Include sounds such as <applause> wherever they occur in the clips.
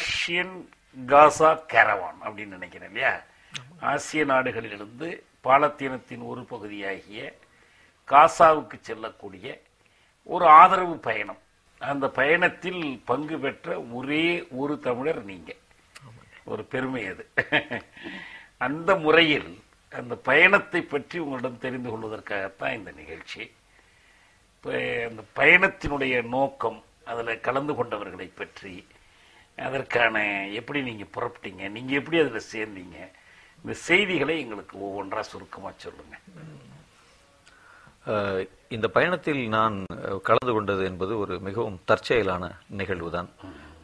Asian காசா Caravan அப்படின்னு நினைக்கிறேன் இல்லையா? ஆசிய நாடுகளிலிருந்து பாலத்தீனத்தின் ஒரு பகுதியாகிய காசாவுக்கு செல்லக்கூடிய ஒரு ஆதரவு பயணம். அந்த பயணத்தில் பங்கு பெற்ற ஒரே ஒரு தமிழர் நீங்க. ஒரு பெருமை அது. அந்த முறையில் அந்த பயணத்தை பற்றி உங்களிடம் தெரிந்து கொள்வதற்காகத்தான் இந்த நிகழ்ச்சி. இப்போ அந்த பயணத்தினுடைய நோக்கம் அதில் கலந்து கொண்டவர்களை பற்றி அதற்கான எப்படி நீங்க புறப்பட்டீங்க? நீங்க எப்படி அதுல சேர்ந்தீங்க? இந்த செய்திகளை எங்களுக்கு ஒவ்வொன்றா சுருக்கமா சொல்லுங்க. இந்த பயணத்தில் நான் கலந்து கொண்டது என்பது ஒரு மிகவும் தற்செயலான நிகழ்வு தான்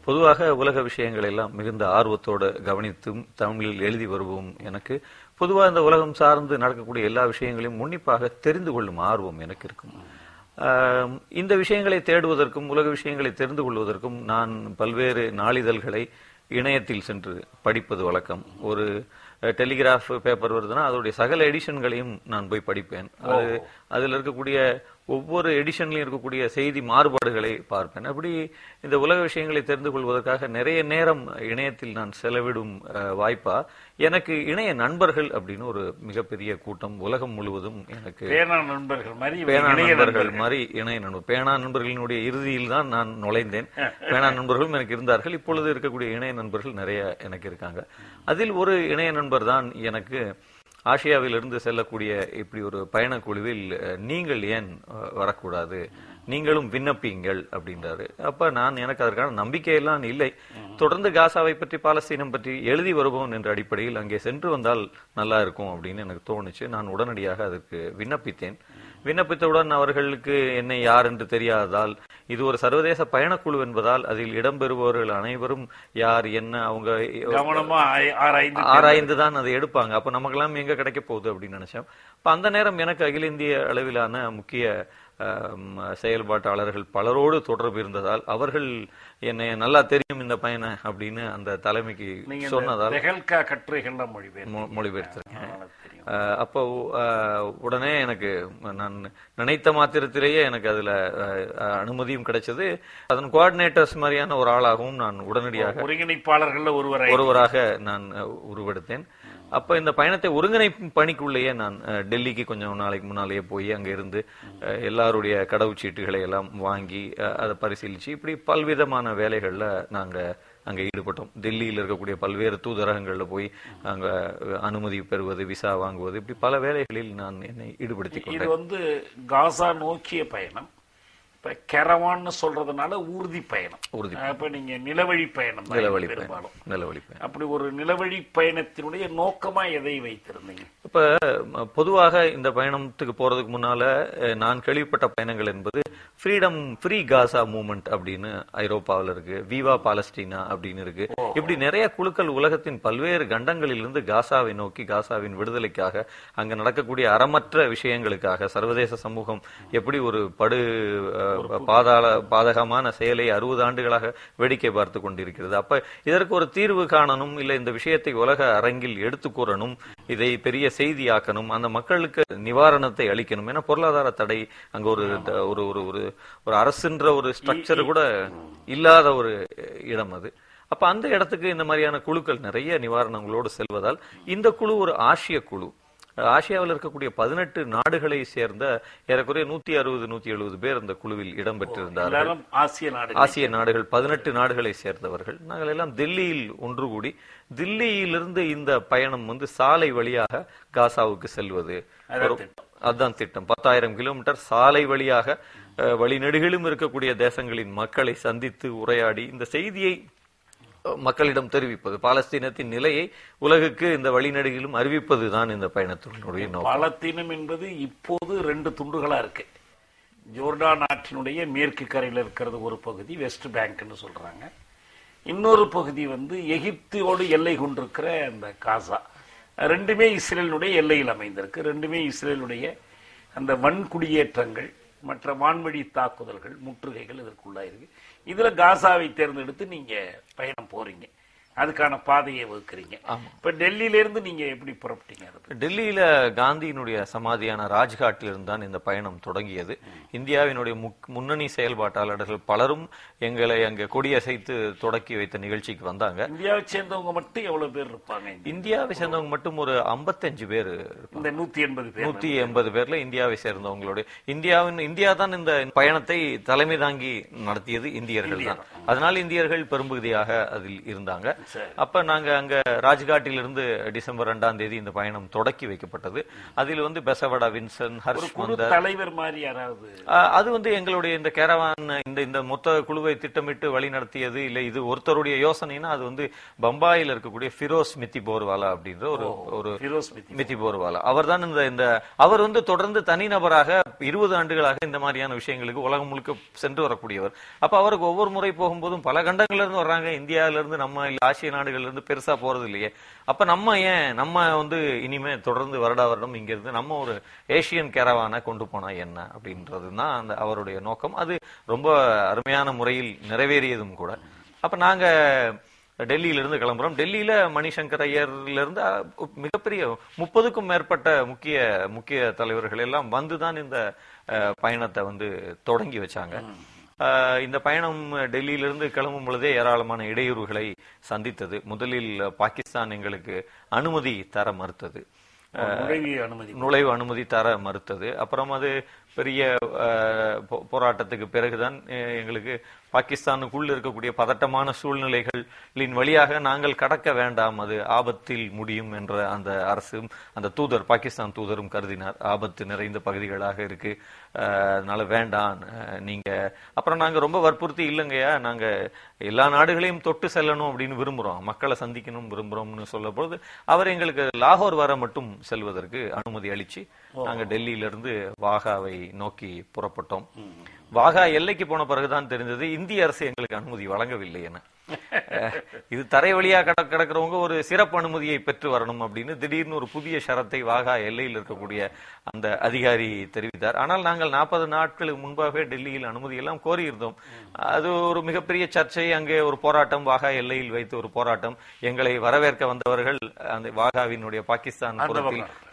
பொதுவாக உலக விஷயங்கள் எல்லாம் மிகுந்த ஆர்வத்தோடு கவனித்தும் தமிழில் எழுதி வருவோம் எனக்கு. பொதுவாக இந்த உலகம் சார்ந்து நடக்கக்கூடிய எல்லா விஷயங்களையும் உன்னிப்பாக தெரிந்து கொள்ளும் ஆர்வம் எனக்கு இருக்கும். இந்த விஷயங்களை தேடுவதற்கும் உலக விஷயங்களை தெரிந்து கொள்வதற்கும் நான் பல்வேறு நாளிதழ்களை இணையத்தில் சென்று படிப்பது வழக்கம். ஒரு டெலிகிராஃப் பேப்பர் வருதுன்னா அதோடைய சகல எடிஷன்களையும் நான் போய் படிப்பேன். அது அதில் இருக்கக்கூடிய ஒவ்வொரு எடிஷன்லையும் இருக்கக்கூடிய செய்தி மாறுபாடுகளை பார்ப்பேன். அப்படி இந்த உலக விஷயங்களை தெரிந்து கொள்வதற்காக நிறைய நேரம் இணையத்தில் நான் செலவிடும் வாய்ப்பா? எனக்கு இணைய நண்பர்கள் அப்படின்னு ஒரு மிகப்பெரிய கூட்டம் உலகம் முழுவதும் எனக்கு பேனா நண்பர்கள் மாதிரி பேனா நண்பர்கள் மாதிரி இணைய நண்பர் பேனா நண்பர்களினுடைய இறுதியில் தான் நான் நுழைந்தேன். <laughs> பேனா நண்பர்களும் எனக்கு இருந்தார்கள். இப்பொழுது இருக்கக்கூடிய இணைய நண்பர்கள் நிறைய எனக்கு இருக்காங்க. அதில் ஒரு இணைய நண்பர் தான் எனக்கு ஆசியாவிலிருந்து செல்லக்கூடிய இப்படி ஒரு பயணக்குழுவில் நீங்கள் ஏன் வரக்கூடாது? நீங்களும் விண்ணப்பிங்கள் அப்படின்றாரு. அப்ப நான் எனக்கு அதற்கான நம்பிக்கையெல்லாம் இல்லை. தொடர்ந்து காசாவை பற்றி பாலஸ்தீனம் பற்றி எழுதி வருவோம் என்ற அடிப்படையில் அங்கே சென்று வந்தால் நல்லா இருக்கும் அப்படின்னு எனக்கு தோணுச்சு. நான் உடனடியாக அதற்கு விண்ணப்பித்தேன். விண்ணப்பித்தவுடன் அவர்களுக்கு என்னை யார் என்று தெரியாததால் இது ஒரு சர்வதேச பயணக்குழு என்பதால் அதில் இடம்பெறுபவர்கள் அனைவரும் யார் என்ன அவங்க ஆராய்ந்து தான் அதை எடுப்பாங்க. அப்ப நமக்கெல்லாம் எங்க கிடைக்க போகுது அப்படின்னு நினைச்சோம் அப்ப அந்த நேரம் எனக்கு அகில இந்திய அளவிலான முக்கிய செயல்பாட்டாளர்கள் பலரோடு தொடர்பு இருந்ததால் அவர்கள் என்னை நல்லா தெரியும் இந்த பையனை அப்படின்னு அந்த தலைமைக்கு சொன்னதால் கட்டுரைகள்லாம் மொழிபெயர்ப்பு மொ- மொழிபெயர்த்திருக்கேன். அதனால தெரியும் அஹ் அப்போ உடனே எனக்கு நான் நினைத்த மாத்திரத்திலேயே எனக்கு அதுல அனுமதியும் கிடைச்சது. அதன் கோஆர்டினேட்டர்ஸ் மாதிரியான ஒரு ஆளாகவும் நான் உடனடியாக ஒருங்கிணைப்பாளர்கள்ல ஒருவரை ஒருவராக நான் உருவெடுத்தேன். அப்ப இந்த பயணத்தை ஒருங்கிணைக்கும் பணிக்குள்ளேயே நான் டெல்லிக்கு கொஞ்சம் நாளைக்கு முன்னாலேயே போய் அங்க இருந்து எல்லாருடைய கடவுச்சீட்டுகளை எல்லாம் வாங்கி அதை பரிசீலிச்சு இப்படி பல்விதமான வேலைகள்ல நாங்க அங்க ஈடுபட்டோம். டெல்லியில் இருக்கக்கூடிய பல்வேறு தூதரகங்கள்ல போய் அங்க அனுமதி பெறுவது விசா வாங்குவது இப்படி பல வேலைகளில் நான் என்னை ஈடுபடுத்திக் கொண்டேன். இது வந்து காசா நோக்கிய பயணம். இப்ப கெரவான்னு சொல்றதுனால ஊர்தி பயணம். உறுதி அப்ப நீங்க நிலவழி பயணம் நிலவழி பெரும்பாலும். நிலவழி பயணம். அப்படி ஒரு நிலவழி பயணத்தினுடைய நோக்கமா எதை வைத்திருந்தீங்க? இப்ப பொதுவாக இந்த பயணத்துக்கு போறதுக்கு முன்னால நான் கேள்விப்பட்ட பயணங்கள் என்பது ஃப்ரீடம் ஃப்ரீ காசா மூவ்மெண்ட் அப்படின்னு ஐரோப்பாவில் இருக்கு விவா பாலஸ்டீனா அப்படின்னு இருக்கு. இப்படி நிறைய குழுக்கள் உலகத்தின் பல்வேறு கண்டங்களிலிருந்து காசாவை நோக்கி காசாவின் விடுதலைக்காக அங்க நடக்கக்கூடிய அறமற்ற விஷயங்களுக்காக சர்வதேச சமூகம் எப்படி ஒரு படு பாதாள பாதகமான செயலை அறுபது ஆண்டுகளாக வேடிக்கை பார்த்து கொண்டிருக்கிறது. அப்ப இதற்கு ஒரு தீர்வு காணணும் இல்ல இந்த விஷயத்தை உலக அரங்கில் எடுத்து கூறணும் இதை பெரிய செய்தியாக்கணும் அந்த மக்களுக்கு நிவாரணத்தை அளிக்கணும் ஏன்னா பொருளாதார தடை அங்க ஒரு ஒரு ஒரு ஒரு அரசுன்ற ஒரு ஸ்ட்ரக்சர் கூட இல்லாத ஒரு இடம் அது. அப்ப அந்த இடத்துக்கு இந்த மாதிரியான குழுக்கள் நிறைய நிவாரணங்களோடு செல்வதால் இந்த குழு ஒரு ஆசிய குழு. ஆசியாவில் இருக்கக்கூடிய பதினெட்டு நாடுகளை சேர்ந்த ஏறக்குறைய நூத்தி அறுபது நூத்தி எழுபது பேர் அந்த குழுவில் இடம்பெற்றிருந்தார்கள். ஆசிய நாடு ஆசிய நாடுகள் பதினெட்டு நாடுகளை சேர்ந்தவர்கள். நாங்கள் எல்லாம் டெல்லியில் ஒன்று கூடி தில்லியிலிருந்து இந்த பயணம் வந்து சாலை வழியாக காசாவுக்கு செல்வது. அதுதான் திட்டம். பத்தாயிரம் கிலோமீட்டர் சாலை வழியாக வழிநெடுகிலும் இருக்கக்கூடிய தேசங்களின் மக்களை சந்தித்து உரையாடி இந்த செய்தியை மக்களிடம் தெரிவிப்பது பாலஸ்தீனத்தின் நிலையை உலகுக்கு இந்த வழிநடுகிலும் அறிவிப்பது தான் இந்த பயணத்தினுடைய பாலஸ்தீனம் பாலத்தீனம் என்பது இப்போது ரெண்டு துண்டுகளா இருக்கு. ஜோர்டான் ஆற்றினுடைய மேற்கு கரையில் இருக்கிறது ஒரு பகுதி வெஸ்ட் பேங்க்னு சொல்றாங்க. இன்னொரு பகுதி வந்து எகிப்தோடு எல்லை கொண்டிருக்கிற அந்த காசா. ரெண்டுமே இஸ்ரேலுடைய எல்லையில் அமைந்திருக்கு. ரெண்டுமே இஸ்ரேலுடைய அந்த வன்குடியேற்றங்கள் மற்ற வான்வழி தாக்குதல்கள் முற்றுகைகள் இதற்குள்ளாயிருக்கு. இதுல காசாவை தேர்ந்தெடுத்து நீங்க பயணம் போறீங்க. அதுக்கான பாதையை வகுக்கிறீங்க. இப்ப டெல்லியில இருந்து நீங்க எப்படி புறப்பட்டீங்க? டெல்லியில காந்தியினுடைய சமாதியான ராஜ்காட்டில் இருந்து தான் இந்த பயணம் தொடங்கியது. இந்தியாவினுடைய முன்னணி செயல்பாட்டாளர்கள் பலரும் எங்களை அங்க கொடியசைத்து தொடக்கி வைத்த நிகழ்ச்சிக்கு வந்தாங்க. இந்தியாவை சேர்ந்தவங்க மட்டும் எவ்வளவு பேர் இருப்பாங்க? இந்தியாவை சேர்ந்தவங்க மட்டும் ஒரு 55 பேர் இந்த நூத்தி எண்பது பேர். நூத்தி எண்பது பேர்ல இந்தியாவை சேர்ந்தவங்களோட இந்தியாவின் இந்தியா தான் இந்த பயணத்தை தலைமை தாங்கி நடத்தியது இந்தியர்கள் தான். அதனால இந்தியர்கள் பெரும்பகுதியாக அதில் இருந்தாங்க. அப்ப நாங்க அங்க ராஜ்காட்டில் இருந்து டிசம்பர் ரெண்டாம் தேதி இந்த பயணம் தொடக்கி வைக்கப்பட்டது. அதில் வந்து பெசவடா வின்சன் ஹர்ஷ் மந்தர். தலைவர் மாதிரி யாராவது? அது வந்து எங்களுடைய இந்த கேரவான் இந்த இந்த மொத்த குழுவை திட்டமிட்டு வழி நடத்தியது இல்ல இது ஒருத்தருடைய யோசனைனா அது வந்து பம்பாயில் இருக்கக்கூடிய ஃபிரோஸ் மித்தி போர்வாலா அப்படின்ற ஒரு ஒரு மித்தி போர்வாலா அவர் தான் இந்த இந்த அவர் வந்து தொடர்ந்து தனிநபராக இருபது ஆண்டுகளாக இந்த மாதிரியான விஷயங்களுக்கு உலகம் முழுக்க சென்று வரக்கூடியவர். அப்ப அவருக்கு ஒவ்வொரு முறை போகும்போதும் பல கண்டங்கள்ல இருந்து வர்றாங்க. இந்தியாவில இருந்து நம்ம இல்ல ஆசிய நாடுகள்லேருந்து பெருசாக பெருசா போறது இல்லையே. அப்ப நம்ம ஏன் நம்ம வந்து இனிமே தொடர்ந்து வருடா வருடம் இங்கேருந்து நம்ம ஒரு ஏசியன் கேரவானை கொண்டு போனால் என்ன அப்படின்றது தான் அந்த அவருடைய நோக்கம். அது ரொம்ப அருமையான முறையில் நிறைவேறியதும் கூட. அப்ப நாங்க டெல்லியில இருந்து கிளம்புறோம். டெல்லியில மணிசங்கர் ஐயர்ல இருந்து மிகப்பெரிய முப்பதுக்கும் மேற்பட்ட முக்கிய முக்கிய தலைவர்கள் எல்லாம் வந்துதான் இந்த பயணத்தை வந்து தொடங்கி வச்சாங்க. இந்த பயணம் டெல்லியிலிருந்து கிளம்பும் பொழுதே ஏராளமான இடையூறுகளை சந்தித்தது. முதலில் பாகிஸ்தான் எங்களுக்கு அனுமதி தர மறுத்தது. நுழைவு அனுமதி. நுழைவு அனுமதி தர மறுத்தது. அப்புறம் அது பெரிய போராட்டத்துக்கு பிறகுதான் எங்களுக்கு பாகிஸ்தானுக்குள் இருக்கக்கூடிய பதட்டமான சூழ்நிலைகளின் வழியாக நாங்கள் கடக்க வேண்டாம். அது ஆபத்தில் முடியும் என்ற அந்த அரசும் அந்த தூதர் பாகிஸ்தான் தூதரும் கருதினார். ஆபத்து நிறைந்த பகுதிகளாக இருக்கு. அதனால வேண்டாம். நீங்க அப்புறம் நாங்க ரொம்ப வற்புறுத்தி இல்லைங்கய்யா நாங்க எல்லா நாடுகளையும் தொட்டு செல்லணும் அப்படின்னு விரும்புறோம். மக்களை சந்திக்கணும் விரும்புறோம்னு சொல்ல பொழுது அவர் எங்களுக்கு லாகூர் வர மட்டும் செல்வதற்கு அனுமதி அளிச்சு நாங்க டெல்லியில இருந்து வாகாவை நோக்கி புறப்பட்டோம். வாகா எல்லைக்கு போன பிறகுதான் தெரிந்தது இந்திய அரசு எங்களுக்கு அனுமதி வழங்கவில்லை என. இது தரை வழியா கட கிடக்கிறவங்க ஒரு சிறப்பு அனுமதியை பெற்று வரணும் அப்படின்னு திடீர்னு ஒரு புதிய ஷரத்தை வாகா எல்லையில் இருக்கக்கூடிய அந்த அதிகாரி தெரிவித்தார். ஆனால் நாங்கள் நாற்பது நாட்களுக்கு முன்பாகவே டெல்லியில் அனுமதி எல்லாம் கோரியிருந்தோம். அது ஒரு மிகப்பெரிய சர்ச்சை. அங்கே ஒரு போராட்டம் வாகா எல்லையில் வைத்து ஒரு போராட்டம். எங்களை வரவேற்க வந்தவர்கள் அந்த வாகாவினுடைய பாகிஸ்தான்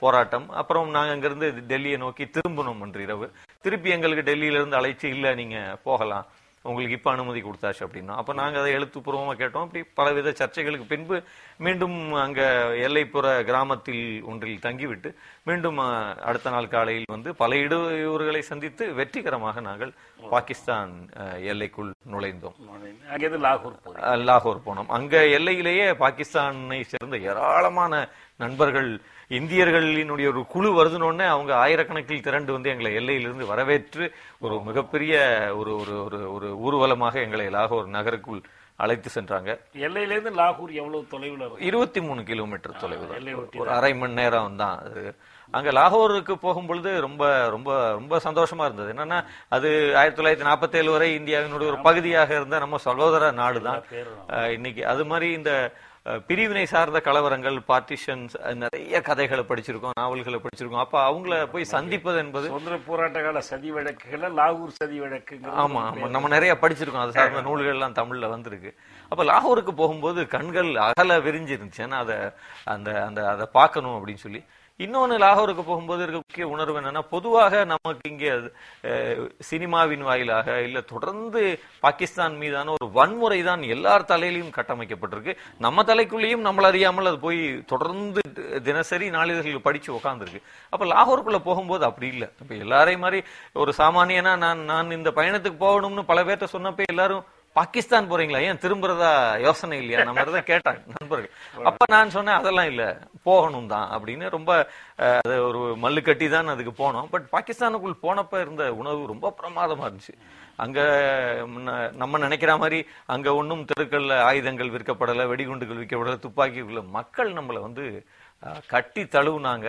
போராட்டம். அப்புறம் நாங்க அங்கிருந்து டெல்லியை நோக்கி திரும்பணும் அன்று இரவு. திருப்பி எங்களுக்கு டெல்லியில இருந்து அழைச்சு இல்ல நீங்க போகலாம். உங்களுக்கு இப்ப அனுமதி கொடுத்தாச்சு அப்படின்னா. அப்ப நாங்க அதை எழுத்துப்பூர்வமா கேட்டோம். அப்படி பலவித சர்ச்சைகளுக்கு பின்பு மீண்டும் அங்க எல்லைப்புற கிராமத்தில் ஒன்றில் தங்கிவிட்டு மீண்டும் அடுத்த நாள் காலையில் வந்து பல இடையூறுகளை சந்தித்து வெற்றிகரமாக நாங்கள் பாகிஸ்தான் எல்லைக்குள் நுழைந்தோம். லாகூர் போனோம். அங்க எல்லையிலேயே பாகிஸ்தானை சேர்ந்த ஏராளமான நண்பர்கள் இந்தியர்களினுடைய ஒரு குழு வருதுனோடனே அவங்க ஆயிரக்கணக்கில் திரண்டு வந்து எங்களை எல்லையிலிருந்து வரவேற்று ஒரு மிகப்பெரிய ஒரு ஒரு ஒரு ஒரு ஊர்வலமாக எங்களை லாகூர் நகருக்குள் அழைத்து சென்றாங்க. எல்லையில இருந்து லாகூர் எவ்வளவு தொலைவுல இருபத்தி மூணு கிலோமீட்டர் தொலைவு தான். எல்லை ஒட்டி ஒரு அரை மணி நேரம் தான் அது. அங்க லாகூருக்கு போகும் பொழுது ரொம்ப ரொம்ப ரொம்ப சந்தோஷமா இருந்தது. என்னன்னா அது ஆயிரத்தி தொள்ளாயிரத்தி நாற்பத்தி ஏழு வரை இந்தியாவினுடைய ஒரு பகுதியாக இருந்த நம்ம சகோதர நாடு தான். இன்னைக்கு அது மாதிரி இந்த பிரிவினை சார்ந்த கலவரங்கள் பார்ட்டிஷன்ஸ் நிறைய கதைகளை படிச்சிருக்கோம் நாவல்களை படிச்சிருக்கோம். அப்ப அவங்கள போய் சந்திப்பது என்பது சுதந்திர போராட்ட கால சதி வழக்குகள்ல லாகூர் சதி வழக்குங்கிறது ஆமா ஆமா. நம்ம நிறைய படிச்சிருக்கோம். அது சார்ந்த நூல்கள் எல்லாம் தமிழ்ல வந்திருக்கு. அப்ப லாகூருக்கு போகும்போது கண்கள் அகல விரிஞ்சிருந்துச்சு. ஏன்னா அதை அந்த அந்த அதை பார்க்கணும் அப்படின்னு சொல்லி. இன்னொன்னு லாகூருக்கு போகும்போது இருக்க முக்கிய உணர்வு என்னன்னா பொதுவாக நமக்கு இங்கே சினிமாவின் வாயிலாக இல்ல தொடர்ந்து பாகிஸ்தான் மீதான ஒரு வன்முறை தான் எல்லார் தலையிலையும் கட்டமைக்கப்பட்டிருக்கு. நம்ம தலைக்குள்ளேயும் நம்மள அறியாமல் அது போய் தொடர்ந்து தினசரி நாளிதழ்கள் படிச்சு உக்காந்துருக்கு. அப்ப லாகூருக்குள்ள போகும்போது அப்படி இல்ல. இப்ப எல்லாரையும் மாதிரி ஒரு சாமானியனா நான் நான் இந்த பயணத்துக்கு போகணும்னு பல பேர்த்த சொன்னப்ப எல்லாரும் பாகிஸ்தான் போறீங்களா? ஏன் திரும்புறதா யோசனை இல்லையா? நம்ம தான் கேட்டாங்க நண்பர்கள். அப்ப நான் சொன்னேன் அதெல்லாம் இல்ல போகணும் தான் அப்படின்னு. ரொம்ப அது ஒரு மல்லு கட்டி தான் அதுக்கு போனோம். பட் பாகிஸ்தானுக்குள் போனப்ப இருந்த உணவு ரொம்ப பிரமாதமா இருந்துச்சு. அங்க நம்ம நினைக்கிற மாதிரி அங்க ஒண்ணும் தெருக்கள்ல ஆயுதங்கள் விற்கப்படல வெடிகுண்டுகள் விற்கப்படல துப்பாக்கிகள் மக்கள் நம்மள வந்து கட்டி தழுவுனாங்க.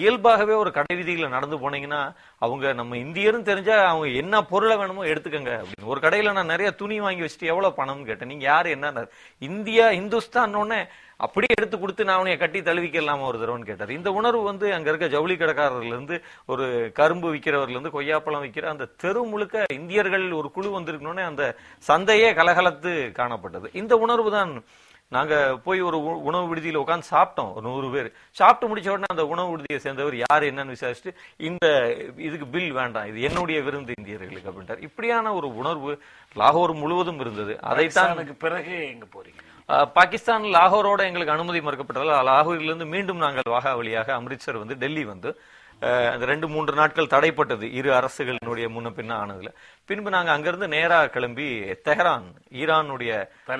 இயல்பாகவே ஒரு கடை வீதியில நடந்து போனீங்கன்னா அவங்க நம்ம இந்தியரும் தெரிஞ்சா அவங்க என்ன பொருளை வேணுமோ எடுத்துக்கங்க அப்படின்னு. ஒரு கடையில் நான் நிறைய துணி வாங்கி வச்சுட்டு எவ்வளோ பணம்னு கேட்டேன். நீங்க யாரு என்ன இந்தியா இந்துஸ்தான் உடனே அப்படியே எடுத்து கொடுத்து நான் அவனைய கட்டி தழுவிக்கலாமா ஒரு தடவைன்னு கேட்டார். இந்த உணர்வு வந்து அங்க இருக்க ஜவுளி கடைக்காரர்லேருந்து ஒரு கரும்பு விற்கிறவர்லேருந்து கொய்யாப்பழம் விற்கிற அந்த தெரு முழுக்க இந்தியர்கள் ஒரு குழு வந்திருக்கணும்னே அந்த சந்தையே கலகலத்து காணப்பட்டது. இந்த உணர்வு தான் நாங்க போய் ஒரு உணவு விடுதியில உட்கார்ந்து சாப்பிட்டோம் ஒரு நூறு பேர். சாப்பிட்டு முடிச்ச உடனே அந்த உணவு விடுதியை சேர்ந்தவர் யார் என்னன்னு விசாரிச்சுட்டு இந்த இதுக்கு பில் வேண்டாம் இது என்னுடைய விருந்து இந்தியர்களுக்கு அப்படின்ட்டார். இப்படியான ஒரு உணர்வு லாகூர் முழுவதும் இருந்தது. அதைத்தான் பிறகு எங்க போறீங்க? பாகிஸ்தான் லாகூரோட எங்களுக்கு அனுமதி மறுக்கப்பட்டதால் லாகூரிலிருந்து மீண்டும் நாங்கள் வாகா வழியாக அம்ரித்சர் வந்து டெல்லி வந்து அந்த ரெண்டு மூன்று நாட்கள் தடைப்பட்டது இரு அரசுகளினுடைய முன்ன பின்ன ஆனதுல பின்பு நாங்க அங்கிருந்து நேரா கிளம்பி தெஹரான் ஈரானுடைய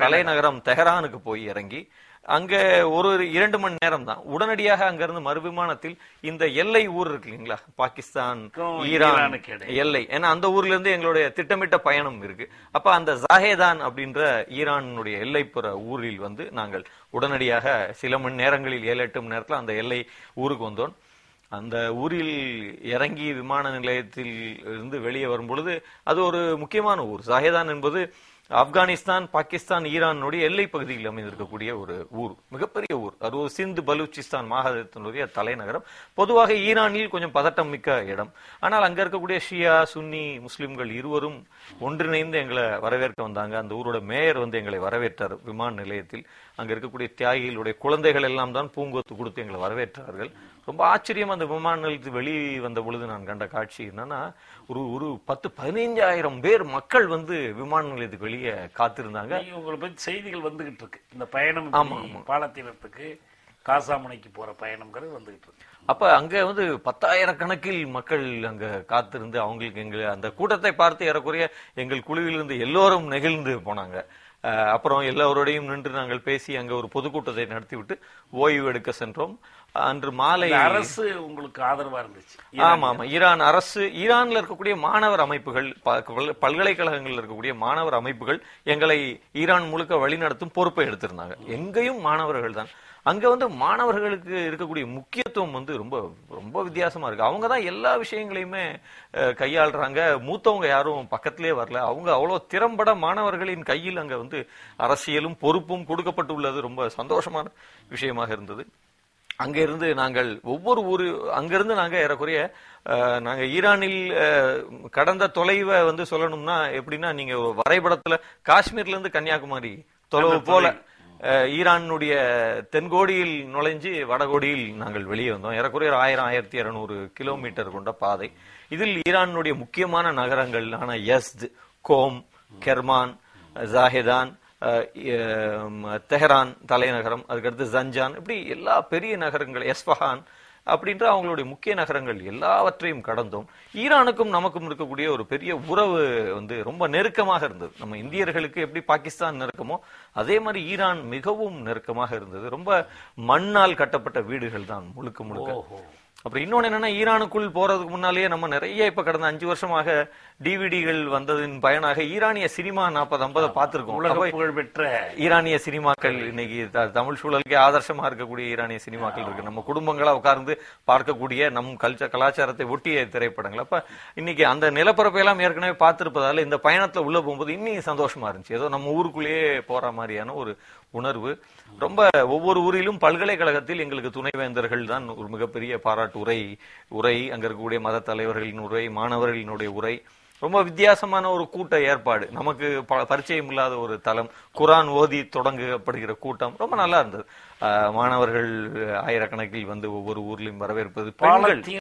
தலைநகரம். தெஹரானுக்கு போய் இறங்கி அங்க ஒரு இரண்டு மணி நேரம் தான் உடனடியாக அங்கிருந்து மறுவிமானத்தில் இந்த எல்லை ஊர் இருக்கு இல்லைங்களா? பாகிஸ்தான் ஈரான். எல்லை. ஏன்னா அந்த ஊர்ல இருந்து எங்களுடைய திட்டமிட்ட பயணம் இருக்கு. அப்ப அந்த ஜாஹேதான் அப்படின்ற ஈரானுடைய எல்லைப்புற ஊரில் வந்து நாங்கள் உடனடியாக சில மணி நேரங்களில் ஏழு எட்டு மணி நேரத்துல அந்த எல்லை ஊருக்கு வந்தோம். அந்த ஊரில் இறங்கி விமான நிலையத்தில் இருந்து வெளியே வரும் பொழுது அது ஒரு முக்கியமான ஊர். சாஹேதான் என்பது ஆப்கானிஸ்தான் பாகிஸ்தான் ஈரானுடைய எல்லை பகுதியில் அமைந்திருக்கக்கூடிய ஒரு ஊர். மிகப்பெரிய ஊர். அது ஒரு சிந்து பலூச்சிஸ்தான் மாகாணத்தினுடைய தலைநகரம். பொதுவாக ஈரானில் கொஞ்சம் பதட்டம் மிக்க இடம். ஆனால் அங்க இருக்கக்கூடிய ஷியா சுன்னி முஸ்லிம்கள் இருவரும் ஒன்றிணைந்து எங்களை வரவேற்க வந்தாங்க. அந்த ஊரோட மேயர் வந்து எங்களை வரவேற்றார் விமான நிலையத்தில். அங்க இருக்கக்கூடிய தியாகிகளுடைய குழந்தைகள் எல்லாம் தான் பூங்கொத்து கொடுத்து எங்களை வரவேற்றார்கள். ரொம்ப ஆச்சரியம் அந்த விமான நிலையத்து வெளியே வந்த பொழுது நான் கண்ட காட்சி என்னன்னா ஒரு ஒரு பத்து பதினைஞ்சாயிரம் பேர் மக்கள் வந்து விமான நிலையத்துக்கு வெளியே காத்திருந்தாங்க. உங்களை பத்தி செய்திகள் வந்துகிட்டு இருக்கு. இந்த பயணம் ஆமா, இப்படி பாலத்தீனத்துக்கு காசாமுனைக்கு போற பயணம்ங்கிறது வந்துகிட்டு இருக்கு. அப்ப அங்க வந்து பத்தாயிரக்கணக்கில் மக்கள் அங்க காத்திருந்து அவங்களுக்கு எங்க அந்த கூட்டத்தை பார்த்து ஏறக்குறைய எங்கள் குழுவிலிருந்து எல்லோரும் நெகிழ்ந்து போனாங்க. அப்புறம் எல்லோரோடையும் நின்று நாங்கள் பேசி அங்க ஒரு பொதுக்கூட்டத்தை நடத்திவிட்டு ஓய்வு எடுக்க சென்றோம். அன்று மாலை அரசு உங்களுக்கு ஆதரவா இருந்துச்சு. ஆமா ஆமா. ஈரான் அரசு ஈரான்ல இருக்கக்கூடிய மாணவர் அமைப்புகள் பல்கலைக்கழகங்கள்ல இருக்கக்கூடிய மாணவர் அமைப்புகள் எங்களை ஈரான் முழுக்க வழிநடத்தும் பொறுப்பை எடுத்திருந்தாங்க. எங்கேயும் மாணவர்கள் தான் அங்க வந்து மாணவர்களுக்கு இருக்கக்கூடிய முக்கியத்துவம் வந்து ரொம்ப ரொம்ப வித்தியாசமா இருக்கு. அவங்க தான் எல்லா விஷயங்களையுமே கையாளுறாங்க. மூத்தவங்க யாரும் பக்கத்திலே வரல. அவங்க அவ்வளவு திறம்பட மாணவர்களின் கையில் அங்க வந்து அரசியலும் பொறுப்பும் கொடுக்கப்பட்டுள்ளது. ரொம்ப சந்தோஷமான விஷயமாக இருந்தது. அங்கிருந்து நாங்கள் ஒவ்வொரு ஊரு அங்கிருந்து நாங்க ஏறக்குறைய அஹ், நாங்க ஈரானில் கடந்த தொலைவை வந்து சொல்லணும்னா எப்படின்னா நீங்க ஒரு வரைபடத்துல காஷ்மீர்ல இருந்து கன்னியாகுமரி தொலைவு போல ஈரானுடைய தென்கோடியில் நுழைஞ்சு வடகோடியில் நாங்கள் வெளியே வந்தோம். ஏறக்குறைய ஆயிரம் ஆயிரத்தி இருநூறு கிலோமீட்டர் கொண்ட பாதை. இதில் ஈரானுடைய முக்கியமான நகரங்கள் Yazd Qom Kerman Zahedan Tehran தலைநகரம் அதுக்கடுத்து ஜஞ்சான் இப்படி எல்லா பெரிய நகரங்கள் எஸ்பஹான் அப்படின்ற அவங்களுடைய முக்கிய நகரங்கள் எல்லாவற்றையும் கடந்தும் ஈரானுக்கும் நமக்கும் இருக்கக்கூடிய ஒரு பெரிய உறவு வந்து ரொம்ப நெருக்கமாக இருந்தது. நம்ம இந்தியர்களுக்கு எப்படி பாகிஸ்தான் நெருக்கமோ அதே மாதிரி ஈரான் மிகவும் நெருக்கமாக இருந்தது. ரொம்ப மண்ணால் கட்டப்பட்ட வீடுகள் தான் முழுக்க முழுக்க. அப்புறம் இன்னொன்னு என்னன்னா ஈரானுக்குள் போறதுக்கு முன்னாலேயே நம்ம நிறைய இப்ப கடந்த அஞ்சு வருஷமாக டிவிடிகள் வந்ததின் பயனாக ஈரானிய சினிமா நாற்பது ஐம்பதை பார்த்திருக்கோம். உலக அப்ப புகழ் பெற்ற ஈரானிய சினிமாக்கள் இன்னைக்கு தமிழ் சூழலுக்கே ஆதர்சமா இருக்கக்கூடிய ஈரானிய சினிமாக்கள் இருக்கு. நம்ம குடும்பங்களா உட்கார்ந்து பார்க்கக்கூடிய நம் கல்ச்சர் கலாச்சாரத்தை ஒட்டிய திரைப்படங்கள். அப்ப இன்னைக்கு அந்த நிலப்பரப்பை எல்லாம் ஏற்கனவே பார்த்திருப்பதால இந்த பயணத்துல உள்ள போகும்போது இன்னும் சந்தோஷமா இருந்துச்சு. ஏதோ நம்ம ஊருக்குள்ளேயே போற மாதிரியான ஒரு உணர்வு. ரொம்ப ஒவ்வொரு ஊரிலும் பல்கலைக்கழகத்தில் எங்களுக்கு துணைவேந்தர்கள் தான் ஒரு மிகப்பெரிய பாராட்டு உரை உரை அங்க இருக்கக்கூடிய மத தலைவர்களின் உரை மாணவர்களினுடைய உரை. ரொம்ப வித்தியாசமான ஒரு கூட்ட ஏற்பாடு. நமக்கு பரிச்சயம் இல்லாத ஒரு தலம் குரான் ஓதி தொடங்கப்படுகிற கூட்டம். ரொம்ப நல்லா இருந்தது. மாணவர்கள் ஆயிரக்கணக்கில் வந்து ஒவ்வொரு ஊர்லயும் வரவேற்பது. பெண்கள்